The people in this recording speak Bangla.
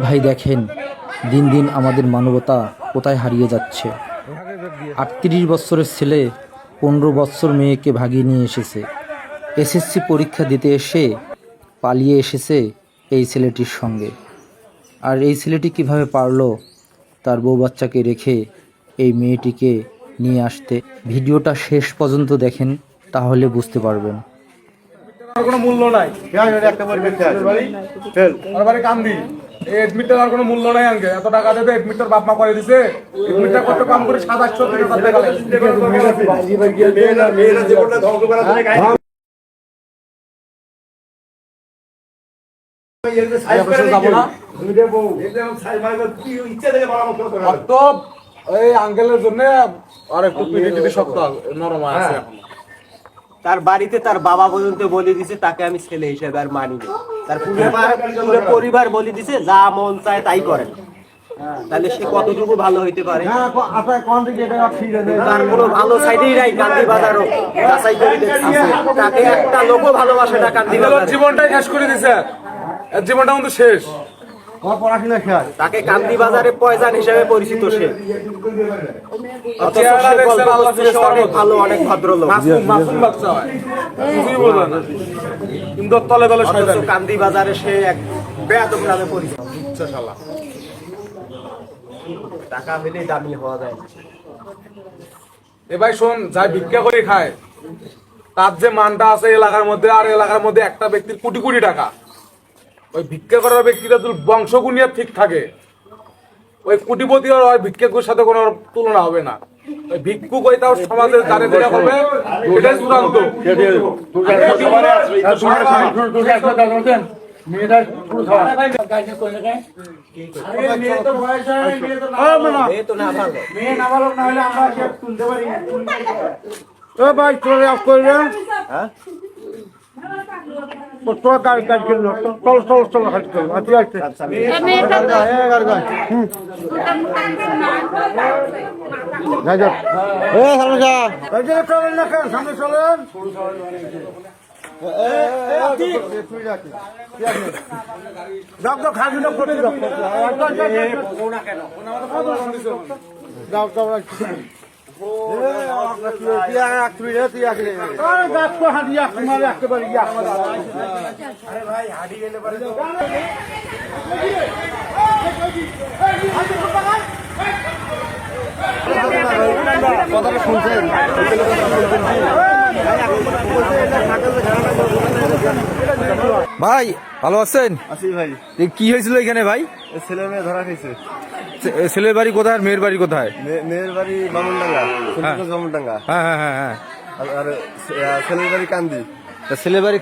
ভাই দেখেন দিন দিন আমাদের মানবতা কোথায় হারিয়ে যাচ্ছে। আটত্রিশ বছরের ছেলে পনেরো বছর মেয়েকে ভাগিয়ে নিয়ে এসেছে। এসএসসি পরীক্ষা দিতে এসে পালিয়ে এসেছে এই ছেলেটির সঙ্গে। আর এই ছেলেটি কীভাবে পারল তার বউ বাচ্চাকে রেখে এই মেয়েটিকে নিয়ে আসতে? ভিডিওটা শেষ পর্যন্ত দেখেন তাহলে বুঝতে পারবেন। কোনো মূল্য নাই। আর বাড়ি কান্দি। এই এডমিটটার আর কোনো মূল্য নাই আনকে এত টাকা দেবে এডমিটটার বাপ মা করে দিছে। এডমিটটা কত কাম করে সাত আটশো তিন হাজার টাকা লাগে। এই আঙ্কেলের জন্য আর একটু পিঠে শক্ত নরম আছে এখন। তার বাড়িতে তার বাবা পর্যন্ত বলে দিছে তাকে আমি ছেলে হিসেবে আর মানি না। তার পরিবার পুরো পরিবার বলি দিছে যা মন চায় তাই করেন তাহলে সে কতটুকু ভালো হইতে পারে? তার কোনো ভালো সাইডেই নাই গান্ধী বাজারও। যাচাই করে দেখছি তাকে একটা লোকও ভালোবাসে না গান্ধী বাজার। জীবনটাই শেষ করে দিছে। জীবনটা কিন্তু শেষ। তাকে কান্দি বাজারে পয়জান হিসেবে পরিচিত সে। অথচ চেহারা সে দেখছেন গল্প আল্লাহ করছে সে অনেক ভালো অনেক ভদ্রলোক। মাসুম মাসুম বাচ্চা হয়। কিছুই বলবে না। কিন্তু তলে তলে কান্দি বাজারে সে এক বেয়াদব নামে পরিচিত। টাকা পেলেই দামি হওয়া যায় এ ভাই শোন যাই ভিক্ষা করে খায়। তার যে মানটা আছে এলাকার মধ্যে আর এলাকার মধ্যে একটা ব্যক্তির কোটি কোটি টাকা। ওই ভিক্ষা করার ব্যক্তিটা যদি বংশ গুনিয়া ঠিক থাকে? ওই কোটিপতি আর ওই ভিক্ষুকের সাথে কোনো তুলনা হবে না। ওই ভিক্ষুক ওই তাও সমাজের দাঁড়ে দাঁড়িয়ে করবে এটাই চূড়ান্ত। মেয়ে তো না ভালো ভাই চলে আস করবে তোর গাড়ি কাজ করল চল চল চল কাজ করল ঠিক আছে চলেন না কেন সামনে চলেন যাও তো খাবি না করতে যাও যাও যাও আরে গাছ তো হাঁটিয়ে আসতে মারে ভাই ভালো আছেন? আছি ভাই। কি হয়েছিল এখানে ভাই? ছেলে মেয়ে ধরা খাইছে। ছেলের বাড়ি কোথায় আর মেয়ের বাড়ি কোথায়? মেয়ের বাড়ি বামনডাঙ্গা সুন্দরগঞ্জ বামনডাঙ্গা। হ্যাঁ হ্যাঁ হ্যাঁ হ্যাঁ। আর ছেলের বাড়ি কান্দি। ছেলের বাড়ি